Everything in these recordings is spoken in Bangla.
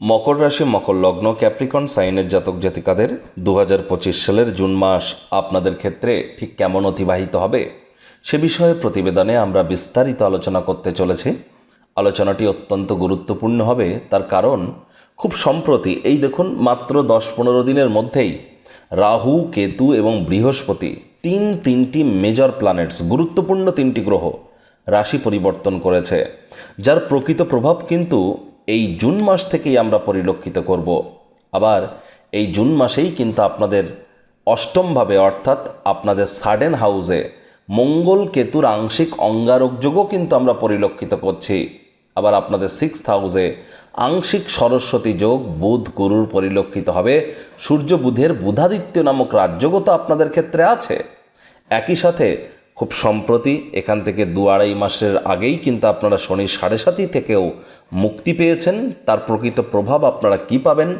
মকর রাশি, মকর লগ্ন, ক্যাপ্রিকন, সাইনের জাতক জাতিকাদের দু হাজার পঁচিশ সালের জুন মাস আপনাদের ক্ষেত্রে ঠিক কেমন অতিবাহিত হবে? সে বিষয়ে প্রতিবেদনে আমরা বিস্তারিত আলোচনা করতে চলেছি। আলোচনাটি অত্যন্ত গুরুত্বপূর্ণ হবে, তার কারণ খুব সম্প্রতি, এই দেখুন, মাত্র দশ পনেরো দিনের মধ্যেই রাহু, কেতু এবং বৃহস্পতি তিন তিনটি মেজর প্ল্যানেটস গুরুত্বপূর্ণ তিনটি গ্রহ রাশি পরিবর্তন করেছে। যার প্রকৃত প্রভাব কিন্তু এই জুন মাস থেকেই আমরা পরিলক্ষিত করব। আবার এই জুন মাসেই কিন্তু আপনাদের অষ্টমভাবে অর্থাৎ আপনাদের সাডেন হাউসে মঙ্গল কেতুর আংশিক অঙ্গারকযোগও কিন্তু আমরা পরিলক্ষিত করছি। আবার আপনাদের সিক্স হাউসে আংশিক সরস্বতী যোগ বুধ গুরুর পরিলক্ষিত হবে। সূর্য বুধের বুধাদিত্য নামক রাজযোগও তো আপনাদের ক্ষেত্রে আছে। একই সাথে খুব সম্প্রতি এখান থেকে দু আড়াই মাসের আগেই কিন্তু আপনারা শনি সাড়ে সাতই থেকেও মুক্তি পেয়েছেন। তার প্রকৃত প্রভাব আপনারা কি পাবেন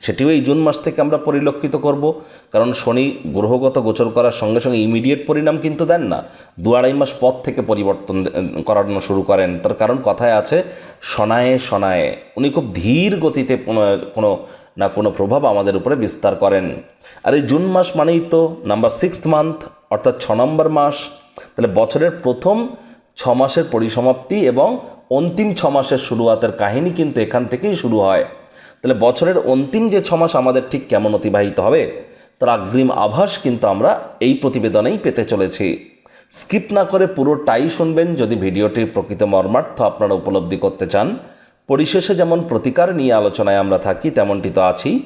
সেটিও এই জুন মাস থেকে আমরা পরিলক্ষিত করব। কারণ শনি গ্রহগত গোচর করার সঙ্গে সঙ্গে ইমিডিয়েট পরিণাম কিন্তু দেন না। দু আড়াই মাস পর থেকে পরিবর্তন করানো শুরু করেন। তার কারণ কথায় আছে সনায়ে সনায়ে উনি খুব ধীর গতিতে কোনো- না কোনো প্রভাব আমাদের উপরে বিস্তার করেন। আর এই জুন মাস মানেই তো নাম্বার সিক্স মান্থ অর্থাৎ ছ নম্বর মাস, তাহলে বছরের প্রথম ছ মাসের পরিসমাপ্তি এবং অন্তিম ছ মাসের শুরুয়াতের কাহিনী কিন্তু এখান থেকেই শুরু হয়। তাহলে বছরের অন্তিম যে ছ মাস আমাদের ঠিক কেমন অতিবাহিত হবে, তার অগ্রিম আভাস কিন্তু আমরা এই প্রতিবেদনেই পেতে চলেছি। স্কিপ না করে পুরোটাই শুনবেন যদি ভিডিওটির প্রকৃত মর্মার্থ আপনারা উপলব্ধি করতে চান। পরিশেষে যেমন প্রতিকার নিয়ে আলোচনায় আমরা থাকি, তেমনটি তো আছেই।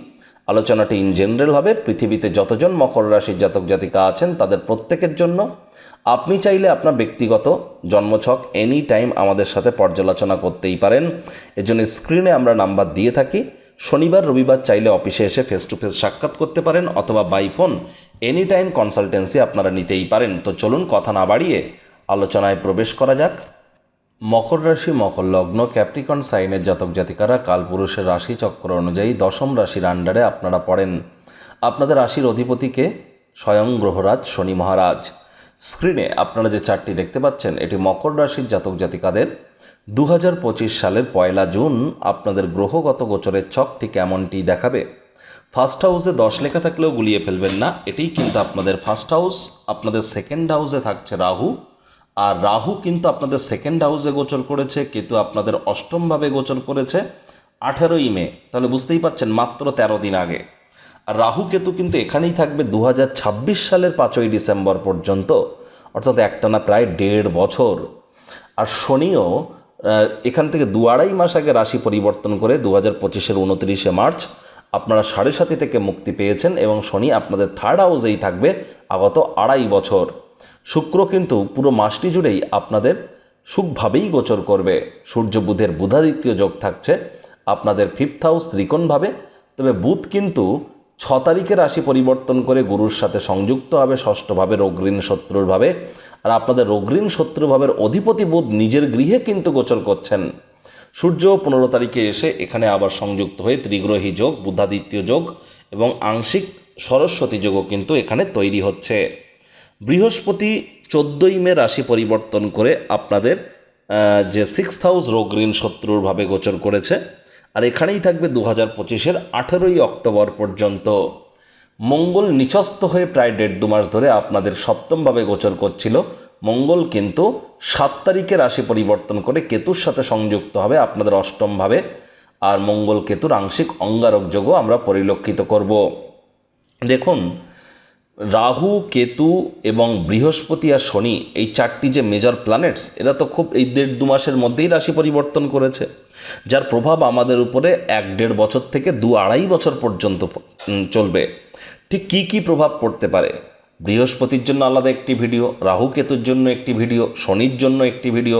আলোচনাটি ইন জেনারেল হবে। পৃথিবীতে যতজন মকর রাশির জাতক জাতিকা আছেন, তাদের প্রত্যেকের জন্য আপনি চাইলে আপনার ব্যক্তিগত জন্মছক এনি টাইম আমাদের সাথে পর্যালোচনা করতেই পারেন। এজন্য স্ক্রিনে আমরা নাম্বার দিয়ে থাকি। শনিবার, রবিবার চাইলে অফিসে এসে ফেস টু ফেস সাক্ষাৎ করতে পারেন অথবা by phone any time consultancy আপনারা নিতেই পারেন। তো চলুন কথা না বাড়িয়ে আলোচনায় প্রবেশ করা যাক। মকর রাশি, মকর লগ্ন ক্যাপ্রিকন সাইনের জাতক জাতিকারা কালপুরুষের রাশি চক্র অনুযায়ী দশম রাশির আন্ডারে আপনারা পড়েন। আপনাদের রাশির অধিপতিকে স্বয়ং গ্রহরাজ শনি মহারাজ। স্ক্রিনে আপনারা যে চারটি দেখতে পাচ্ছেন, এটি মকর রাশির জাতক জাতিকাদের। দু হাজার পঁচিশ সালের পয়লা জুন আপনাদের গ্রহগত গোচরের ছকটি কেমনটি দেখাবে? ফার্স্ট হাউসে দশ লেখা থাকলেও গুলিয়ে ফেলবেন না, এটিই কিন্তু আপনাদের ফার্স্ট হাউস আপনাদের সেকেন্ড হাউসে থাকছে রাহু। আর রাহু কিন্তু আপনাদের সেকেন্ড হাউসে গোচর করেছে, কেতু আপনাদের অষ্টমভাবে গোচর করেছে আঠেরোই মে। তাহলে বুঝতেই পাচ্ছেন, মাত্র তেরো দিন আগে। আর রাহু কেতু কিন্তু এখানেই থাকবে দু হাজার ছাব্বিশ সালের পাঁচই ডিসেম্বর পর্যন্ত, অর্থাৎ একটানা প্রায় দেড় বছর। আর শনিও এখান থেকে দু আড়াই মাস আগে রাশি পরিবর্তন করে দু হাজার পঁচিশের উনত্রিশে মার্চ আপনারা সাড়ে সাথে থেকে মুক্তি পেয়েছেন এবং শনি আপনাদের থার্ড হাউসেই থাকবে আগত আড়াই বছর। শুক্র কিন্তু পুরো মাসটি জুড়েই আপনাদের সুখভাবেই গোচর করবে। সূর্য বুধের বুধাদিত্য যোগ থাকছে আপনাদের ফিফথ হাউস ত্রিকোণভাবে। তবে বুধ কিন্তু ছ তারিখে রাশি পরিবর্তন করে গুরুর সাথে সংযুক্ত হবে, ষষ্ঠভাবে রোগঋণ শত্রুরভাবে। আর আপনাদের রোগঋণ শত্রুভাবের অধিপতি বুধ নিজের গৃহে কিন্তু গোচর করছেন। সূর্য পনেরো তারিখে এসে এখানে আবার সংযুক্ত হয়ে ত্রিগ্রহী যোগ, বুধাদিত্য যোগ এবং আংশিক সরস্বতী যোগও কিন্তু এখানে তৈরি হচ্ছে। বৃহস্পতি চোদ্দোই মে রাশি পরিবর্তন করে আপনাদের যে সিক্স হাউস রোগ ঋণ শত্রুরভাবে গোচর করেছে, আর এখানেই থাকবে দু হাজার পঁচিশের আঠেরোই অক্টোবর পর্যন্ত। মঙ্গল নিচস্থ হয়ে প্রায় দেড় দু মাস ধরে আপনাদের সপ্তমভাবে গোচর করছিল। মঙ্গল কিন্তু সাত তারিখে রাশি পরিবর্তন করে কেতুর সাথে সংযুক্ত হবে আপনাদের অষ্টমভাবে আর মঙ্গল কেতুর আংশিক অঙ্গারক যোগও আমরা পরিলক্ষিত করব। দেখুন রাহু, কেতু এবং বৃহস্পতি আর শনি এই চারটি যে মেজর প্ল্যানেটস এরা তো খুব এই দেড় দু মাসের মধ্যেই রাশি পরিবর্তন করেছে, যার প্রভাব আমাদের উপরে এক দেড় বছর থেকে দু আড়াই বছর পর্যন্ত চলবে। ঠিক কী কী প্রভাব পড়তে পারে? বৃহস্পতির জন্য আলাদা একটি ভিডিও রাহু, কেতুর জন্য একটি ভিডিও শনির জন্য একটি ভিডিও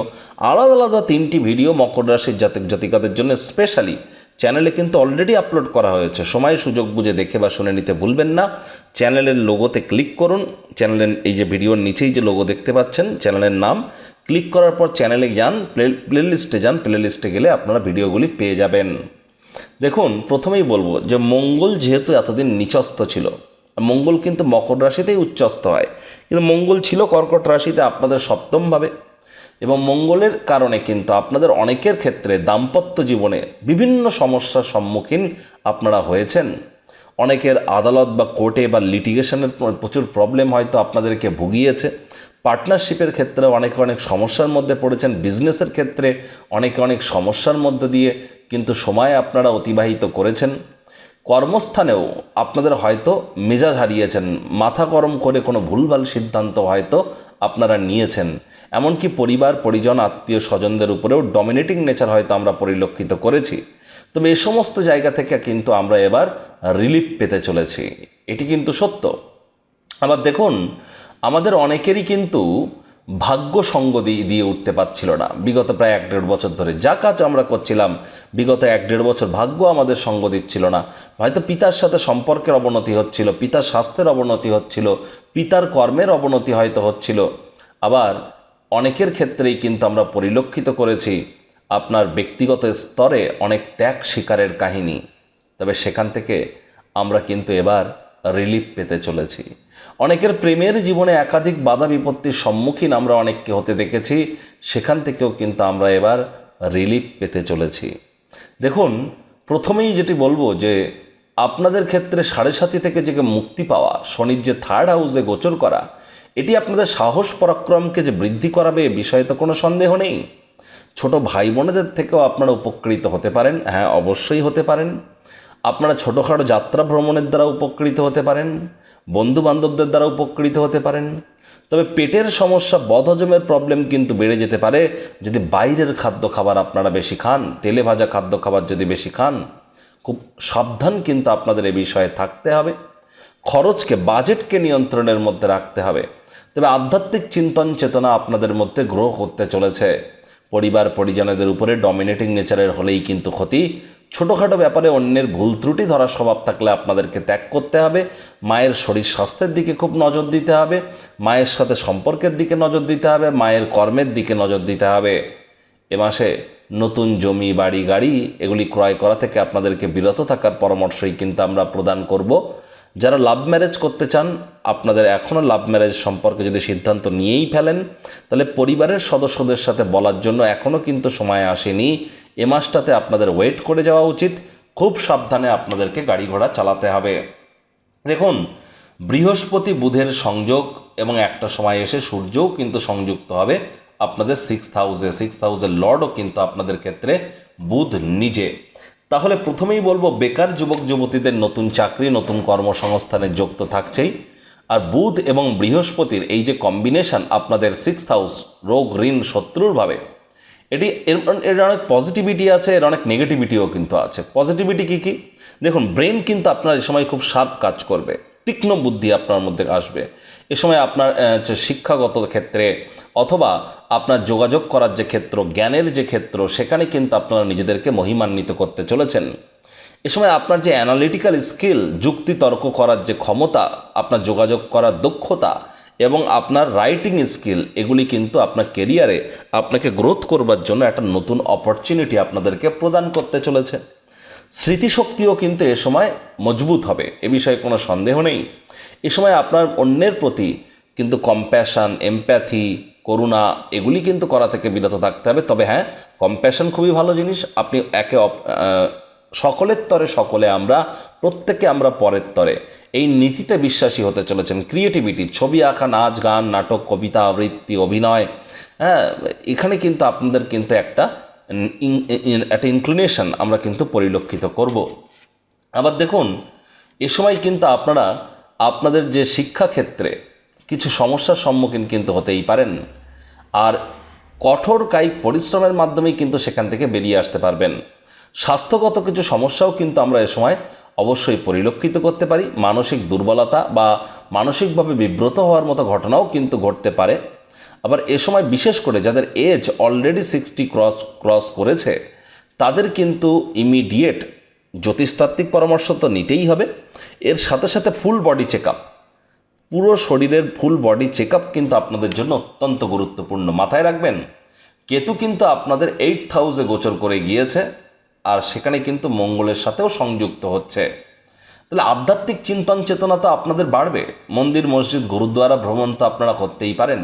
আলাদা আলাদা তিনটি ভিডিও মকর রাশির জাতক জাতিকাদের জন্য স্পেশালি চ্যানেলে কিন্তু অলরেডি আপলোড করা হয়েছে। সময়, সুযোগ বুঝে দেখে বা শুনে নিতে ভুলবেন না। চ্যানেলের লোগোতে ক্লিক করুন। চ্যানেলের এই যে ভিডিওর নিচেই যে লোগো দেখতে পাচ্ছেন চ্যানেলের নাম। ক্লিক করার পর চ্যানেলে যান প্লে প্লেলিস্টে যান প্লেলিস্টে গেলে আপনারা ভিডিওগুলি পেয়ে যাবেন। দেখুন, প্রথমেই বলব যে মঙ্গল যেহেতু এতদিন নিচস্থ ছিল, মঙ্গল কিন্তু মকর রাশিতেই উচ্চস্থ হয়। কিন্তু মঙ্গল ছিল কর্কট রাশিতে, আপনাদের সপ্তমভাবে এবং মঙ্গলের কারণে কিন্তু আপনাদের অনেকের ক্ষেত্রে দাম্পত্য জীবনে বিভিন্ন সমস্যার সম্মুখীন আপনারা হয়েছেন। অনেকের আদালত বা কোর্টে বা লিটিগেশনের প্রচুর প্রবলেম হয়তো আপনাদেরকে ভুগিয়েছে। পার্টনারশিপের ক্ষেত্রে অনেকে অনেক সমস্যার মধ্যে পড়েছেন। বিজনেসের ক্ষেত্রে অনেকে অনেক সমস্যার মধ্য দিয়ে কিন্তু সময় আপনারা অতিবাহিত করেছেন। কর্মস্থানেও আপনাদের হয়তো মেজাজ হারিয়েছেন। মাথা গরম করে কোনো ভুলভাল সিদ্ধান্ত হয়তো আপনারা নিয়েছেন। এমনকি পরিবার, পরিজন, আত্মীয় স্বজনদের উপরেও ডমিনেটিং নেচার হয়তো আমরা পরিলক্ষিত করেছি। তবে এ সমস্ত জায়গা থেকে কিন্তু আমরা এবার রিলিফ পেতে চলেছি। এটি কিন্তু সত্য। আবার দেখুন, আমাদের অনেকেরই কিন্তু ভাগ্য সঙ্গ দিয়ে দিয়ে উঠতে পারছিল না। বিগত প্রায় এক দেড় বছর ধরে যা কাজ আমরা করছিলাম, বিগত এক দেড় বছর ভাগ্য আমাদের সঙ্গ দিচ্ছিল না। হয়তো পিতার সাথে সম্পর্কের অবনতি হচ্ছিল, পিতার স্বাস্থ্যের অবনতি হচ্ছিল, পিতার কর্মের অবনতি হয়তো হচ্ছিল। আবার অনেকের ক্ষেত্রেই কিন্তু আমরা পরিলক্ষিত করেছি, আপনার ব্যক্তিগত স্তরে অনেক ত্যাগ শিকারের কাহিনী। তবে সেখান থেকে আমরা কিন্তু এবার রিলিফ পেতে চলেছি। অনেকের প্রেমের জীবনে একাধিক বাধা বিপত্তির সম্মুখীন আমরা অনেককে হতে দেখেছি। সেখান থেকেও কিন্তু আমরা এবার রিলিফ পেতে চলেছি। দেখুন, প্রথমেই যেটি বলব যে, আপনাদের ক্ষেত্রে সাড়ে সাথী থেকে যে মুক্তি পাওয়া, শনির যে থার্ড হাউসে গোচর করা, এটি আপনাদের সাহস পরাক্রমকে যে বৃদ্ধি করাবে এ বিষয়ে তো কোনো সন্দেহ নেই। ছোট ভাই বোনেদের থেকেও আপনারা উপকৃত হতে পারেন। হ্যাঁ অবশ্যই হতে পারেন। আপনারা ছোটোখাটো যাত্রা ভ্রমণের দ্বারা উপকৃত হতে পারেন। বন্ধু বান্ধবদের দ্বারা উপকৃত হতে পারেন। তবে পেটের সমস্যা, বদহজমের প্রবলেম কিন্তু বেড়ে যেতে পারে। যদি বাইরের খাদ্য খাবার আপনারা বেশি খান, তেলে ভাজা খাদ্য খাবার যদি বেশি খান, খুব সাবধান কিন্তু আপনাদের এ বিষয়ে থাকতে হবে। খরচকে, বাজেটকে নিয়ন্ত্রণের মধ্যে রাখতে হবে। তবে আধ্যাত্মিক চিন্তন চেতনা আপনাদের মধ্যে গ্রহ করতে চলেছে। পরিবার পরিজনদের উপরে ডমিনেটিং নেচারের হলেই কিন্তু ক্ষতি। ছোটোখাটো ব্যাপারে অন্যের ভুল ত্রুটি ধরার স্বভাব থাকলে আপনাদেরকে ত্যাগ করতে হবে। মায়ের শরীর স্বাস্থ্যের দিকে খুব নজর দিতে হবে। মায়ের সাথে সম্পর্কের দিকে নজর দিতে হবে। মায়ের কর্মের দিকে নজর দিতে হবে। এ মাসে নতুন জমি, বাড়ি, গাড়ি এগুলি ক্রয় করা থেকে আপনাদেরকে বিরত থাকার পরামর্শই কিন্তু আমরা প্রদান করব। যারা লাভ ম্যারেজ করতে চান, আপনাদের এখনও লাভ ম্যারেজ সম্পর্কে যদি সিদ্ধান্ত নিয়েই ফেলেন, তাহলে পরিবারের সদস্যদের সাথে বলার জন্য এখনও কিন্তু সময় আসেনি। এ মাসটাতে আপনাদের ওয়েট করে যাওয়া উচিত। খুব সাবধানে আপনাদেরকে গাড়ি ঘোড়া চালাতে হবে। দেখুন, বৃহস্পতি বুধের সংযোগ এবং একটা সময় এসে সূর্যও কিন্তু সংযুক্ত হবে আপনাদের সিক্স হাউসে সিক্স হাউসের লর্ডও কিন্তু আপনাদের ক্ষেত্রে বুধ নিজে। তাহলে প্রথমেই বলব, বেকার যুবক যুবতীদের নতুন চাকরি, নতুন কর্মসংস্থানে যোগ তো থাকছেই। আর বুধ এবং বৃহস্পতির এই যে কম্বিনেশন আপনাদের সিক্স হাউস রোগ, ঋণ, শত্রুর ভাবে এটি এর এর অনেক পজিটিভিটি আছে, এর অনেক নেগেটিভিটিও কিন্তু আছে। পজিটিভিটি কী কী? দেখুন ব্রেন কিন্তু আপনার এই সময় খুব শার্প কাজ করবে। তীক্ষ্ণ বুদ্ধি আপনার মধ্যে আসবে। এ সময় আপনার শিক্ষাগত ক্ষেত্রে অথবা আপনার যোগাযোগ করার যে ক্ষেত্র, জ্ঞানের যে ক্ষেত্র, সেখানে কিন্তু আপনারা নিজেদেরকে মহিমান্বিত করতে চলেছেন। এ সময় আপনার যে অ্যানালিটিক্যাল স্কিল যুক্তি তর্ক করার যে ক্ষমতা, আপনার যোগাযোগ করার দক্ষতা এবং আপনার রাইটিং স্কিল এগুলি কিন্তু আপনার কেরিয়ারে আপনাকে গ্রোথ করবার জন্য একটা নতুন অপরচুনিটি আপনাদেরকে প্রদান করতে চলেছে। স্মৃতিশক্তিও কিন্তু এ সময় মজবুত হবে, এ বিষয়ে কোনো সন্দেহ নেই। এ সময় আপনার অন্যের প্রতি কিন্তু কম্প্যাশন এমপ্যাথি করুণা এগুলি কিন্তু করা থেকে বিরত থাকতে হবে। তবে হ্যাঁ কম্প্যাশন খুবই ভালো জিনিস। আপনি একে সকলের তরে সকলে আমরা প্রত্যেকে আমরা পরের তরে। এই নীতিতে বিশ্বাসী হতে চলেছেন। ক্রিয়েটিভিটি ছবি আঁকা, নাচ, গান, নাটক, কবিতা, আবৃত্তি, অভিনয় হ্যাঁ এখানে কিন্তু আপনাদের কিন্তু একটা একটা ইনক্লিনেশন আমরা কিন্তু পরিলক্ষিত করব। আবার দেখুন, এ সময় কিন্তু আপনারা, আপনাদের যে শিক্ষাক্ষেত্রে কিছু সমস্যার সম্মুখীন কিন্তু হতেই পারেন। আর কঠোর কায়িক পরিশ্রমের মাধ্যমেই কিন্তু সেখান থেকে বেরিয়ে আসতে পারবেন। স্বাস্থ্যগত কিছু সমস্যাও কিন্তু আমরা এ সময় অবশ্যই পরিলক্ষিত করতে পারি। মানসিক দুর্বলতা বা মানসিকভাবে বিব্রত হওয়ার মতো ঘটনাও কিন্তু ঘটতে পারে। আবার এ সময় বিশেষ করে যাদের age already sixty cross cross করেছে, তাদের কিন্তু ইমিডিয়েট জ্যোতিষতাত্ত্বিক পরামর্শ তো নিতেই হবে। এর সাথে সাথে ফুল বডি চেক পুরো শরীরের ফুল বডি চেক কিন্তু আপনাদের জন্য অত্যন্ত গুরুত্বপূর্ণ। মাথায় রাখবেন, কেতু কিন্তু আপনাদের এইট হাউসে গোচর করে গিয়েছে। আর সেখানে কিন্তু মঙ্গলের সাথেও সংযুক্ত হচ্ছে। তাহলে আধ্যাত্মিক চিন্তন চেতনা তো আপনাদের বাড়বে। মন্দির, মসজিদ, গুরুদ্বারা ভ্রমণ তো আপনারা করতেই পারেন।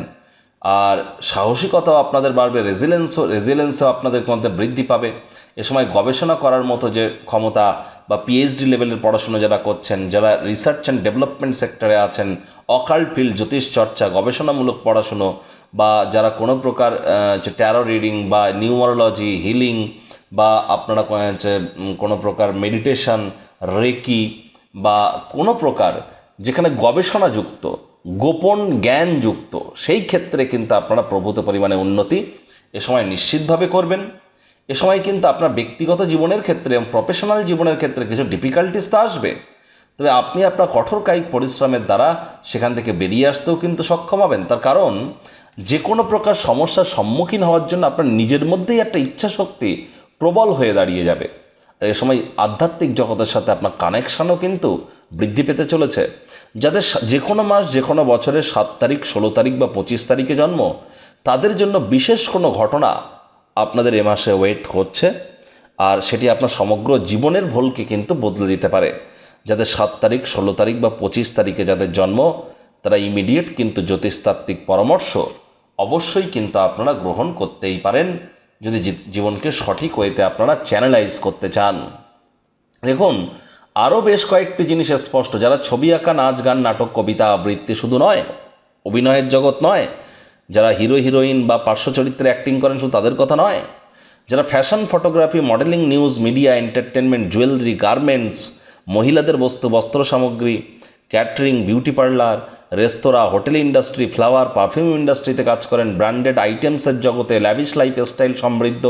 আর সাহসিকতাও আপনাদের বাড়বে রেজিলেন্সও রেজিলেন্সও আপনাদের মধ্যে বৃদ্ধি পাবে। এ সময় গবেষণা করার মতো যে ক্ষমতা বা পিএইচডি লেভেলের পড়াশুনো যারা করছেন, যারা রিসার্চ অ্যান্ড ডেভেলপমেন্ট সেক্টরে আছেন অকাল্ট ফিল্ড জ্যোতিষ চর্চা, গবেষণামূলক পড়াশুনো বা যারা কোনো প্রকার ট্যারো রিডিং বা নিউমারোলজি হিলিং বা আপনারা কোনো প্রকার মেডিটেশন রেকি বা কোনো প্রকার যেখানে গবেষণাযুক্ত, গোপন জ্ঞানযুক্ত, সেই ক্ষেত্রে কিন্তু আপনারা প্রভূত পরিমাণে উন্নতি এ সময় নিশ্চিতভাবে করবেন। এ সময় কিন্তু আপনার ব্যক্তিগত জীবনের ক্ষেত্রে এবং প্রফেশনাল জীবনের ক্ষেত্রে কিছু ডিফিকাল্টিস তো আসবে। তবে আপনি আপনার কঠোর কায়িক পরিশ্রমের দ্বারা সেখান থেকে বেরিয়ে আসতেও কিন্তু সক্ষম হবেন। তার কারণ, যে কোনো প্রকার সমস্যার সম্মুখীন হওয়ার জন্য আপনার নিজের মধ্যেই একটা ইচ্ছা শক্তি প্রবল হয়ে দাঁড়িয়ে যাবে। আর এ সময় আধ্যাত্মিক জগতের সাথে আপনার কানেকশানও কিন্তু বৃদ্ধি পেতে চলেছে। যাদের যে কোনো মাস যে কোনো বছরের সাত তারিখ, ষোলো তারিখ বা পঁচিশ তারিখে জন্ম, তাদের জন্য বিশেষ কোনো ঘটনা আপনাদের এ মাসে ওয়েট হচ্ছে আর সেটি আপনার সমগ্র জীবনের ভোলকে কিন্তু বদলে দিতে পারে। যাদের সাত তারিখ, ষোলো তারিখ বা পঁচিশ তারিখে যাদের জন্ম, তারা ইমিডিয়েট কিন্তু জ্যোতিষতাত্ত্বিক পরামর্শ অবশ্যই কিন্তু আপনারা গ্রহণ করতেই পারেন। যদি জীবনকে সঠিক ওয়েতে আপনারা চ্যানেলাইজ করতে চান। দেখুন আরও বেশ কয়েকটি জিনিস স্পষ্ট। যারা ছবি আঁকা, নাচ গান, নাটক, কবিতা, আবৃত্তি শুধু নয়, অভিনয়ের জগৎ নয়, যারা হিরো হিরোইন বা পার্শ্ব চরিত্রে অ্যাক্টিং করেন শুধু তাদের কথা নয়, যারা fashion photography modelling news media entertainment jewellery garments মহিলাদের বস্তু, বস্ত্র সামগ্রী ক্যাটারিং বিউটি পার্লার রেস্তোরাঁ, হোটেল ইন্ডাস্ট্রি, ফ্লাওয়ার, পারফিউম ইন্ডাস্ট্রিতে কাজ করেন ব্র্যান্ডেড আইটেমসের জগতে ল্যাভিশ লাইফস্টাইল সমৃদ্ধ।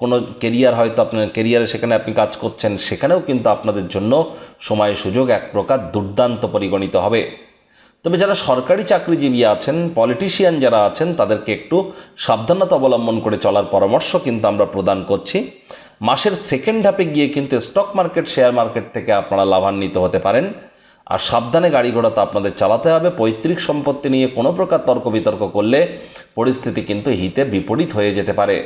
কোনো কেরিয়ার হয়তো আপনার কেরিয়ারে সেখানে আপনি কাজ করছেন, সেখানেও কিন্তু আপনাদের জন্য সময়, সুযোগ এক প্রকার দুর্দান্ত পরিগণিত হবে। তবে যারা সরকারি চাকরিজীবী আছেন, পলিটিশিয়ান যারা আছেন, তাদেরকে একটু সাবধানতা অবলম্বন করে চলার পরামর্শ কিন্তু আমরা প্রদান করছি। মাসের সেকেন্ড হাফে গিয়ে কিন্তু স্টক মার্কেট শেয়ার মার্কেট থেকে আপনারা লাভান্বিত হতে পারেন। আর সাবধানে গাড়ি ঘোড়া তো আপনাদের চালাতে হবে। পৈতৃক সম্পত্তি নিয়ে কোনো প্রকার তর্ক বিতর্ক করলে পরিস্থিতি কিন্তু হিতে বিপরীত হয়ে যেতে পারে।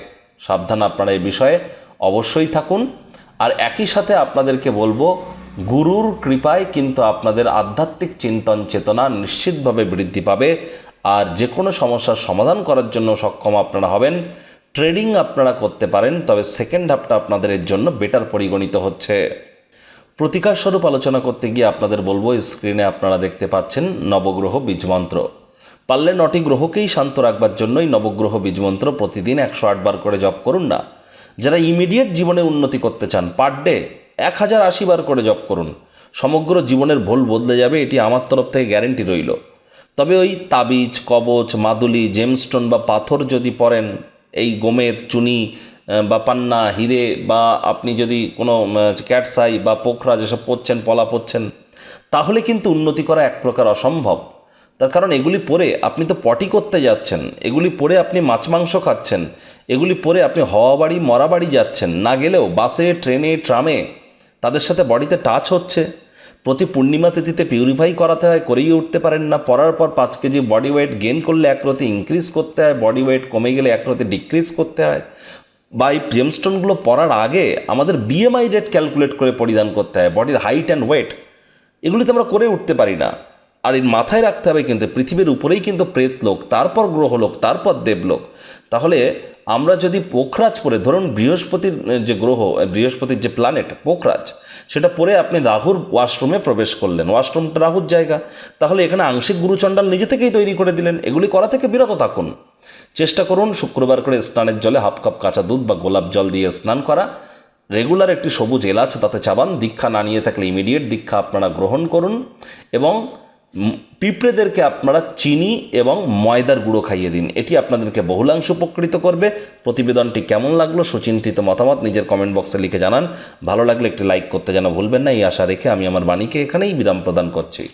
সাবধান আপনারা এই বিষয়ে অবশ্যই থাকুন। আর একই সাথে আপনাদেরকে বলব, গুরুর কৃপায় কিন্তু আপনাদের আধ্যাত্মিক চিন্তন চেতনা নিশ্চিতভাবে বৃদ্ধি পাবে। আর যে কোনো সমস্যার সমাধান করার জন্য সক্ষম আপনারা হবেন। ট্রেডিং আপনারা করতে পারেন, তবে সেকেন্ড হাফটা আপনাদের জন্য বেটার পরিগণিত হচ্ছে। প্রতিকার স্বরূপ আলোচনা করতে গিয়ে আপনাদের বলব, স্ক্রিনে আপনারা দেখতে পাচ্ছেন নবগ্রহ বীজমন্ত্র। পারলে নটি গ্রহকেই শান্ত রাখবার জন্যই নবগ্রহ বীজমন্ত্র প্রতিদিন একশো আটবার করে জপ করুন না। যারা ইমিডিয়েট জীবনে উন্নতি করতে চান, পার ডে এক হাজার আশি বার করে জপ করুন। সমগ্র জীবনের ভুল বদলে যাবে, এটি আমার তরফ থেকে গ্যারেন্টি রইল। তবে ওই তাবিজ, কবচ, মাদুলি জেমস্টোন বা পাথর যদি পরেন, এই গোমেদ, চুনি বা পান্না, হিরে, বা আপনি যদি কোনো ক্যাটসাই বা পোখরা যেসব পড়ছেন পলা পড়ছেন তাহলে কিন্তু উন্নতি করা এক প্রকার অসম্ভব। তার কারণ এগুলি পরে আপনি তো পটি করতে যাচ্ছেন, এগুলি পরে আপনি মাছ, মাংস খাচ্ছেন, এগুলি পরে আপনি হওয়া বাড়ি, মরা বাড়ি যাচ্ছেন, না গেলেও বাসে, ট্রেনে, ট্রামে তাদের সাথে বডিতে টাচ হচ্ছে। প্রতি পূর্ণিমা তিথিতে পিউরিফাই করাতে হয়, করেই উঠতে পারেন না, পরার পর পাঁচ কেজি বডি ওয়েট গেন করলে একরতি ইনক্রিজ করতে হয় বডি ওয়েট কমে গেলে একরতি ডিক্রিজ করতে হয়। বা এই জেমস্টোনগুলো পরার আগে আমাদের বিএমআই রেট ক্যালকুলেট করে পরিধান করতে হয় বডির হাইট অ্যান্ড ওয়েট এগুলি তো আমরা করে উঠতে পারি না। আর এর মাথায় রাখতে হবে কিন্তু, পৃথিবীর উপরেই কিন্তু প্রেতলোক, তারপর গ্রহলোক, তারপর দেবলোক। তাহলে আমরা যদি পোখরাজ পরে, ধরুন বৃহস্পতির যে গ্রহ বৃহস্পতির যে প্ল্যানেট পোখরাজ, সেটা পরে আপনি রাহুর ওয়াশরুমে প্রবেশ করলেন। ওয়াশরুমটা রাহুর জায়গা। তাহলে এখানে আংশিক গুরুচণ্ডাল নিজে থেকেই তৈরি করে দিলেন। এগুলি করা থেকে বিরত থাকুন। চেষ্টা করুন শুক্রবার করে স্নানের জলে হাফ কাপ কাঁচা দুধ বা গোলাপ জল দিয়ে স্নান করা। রেগুলার একটি সবুজ এলাচ তাতে চাবান দীক্ষা না নিয়ে থাকলে ইমিডিয়েট দীক্ষা আপনারা গ্রহণ করুন এবং পিঁপড়েদেরকে আপনারা চিনি এবং ময়দার গুঁড়ো খাইয়ে দিন। এটি আপনাদেরকে বহুলাংশ উপকৃত করবে। প্রতিবেদনটি কেমন লাগল, সুচিন্তিত মতামত নিজের কমেন্ট বক্সে লিখে জানান। ভালো লাগলে একটি লাইক করতে যেন ভুলবেন না। এই আশা রেখে আমি আমার বাণীকে এখানেই বিরাম প্রদান করছি।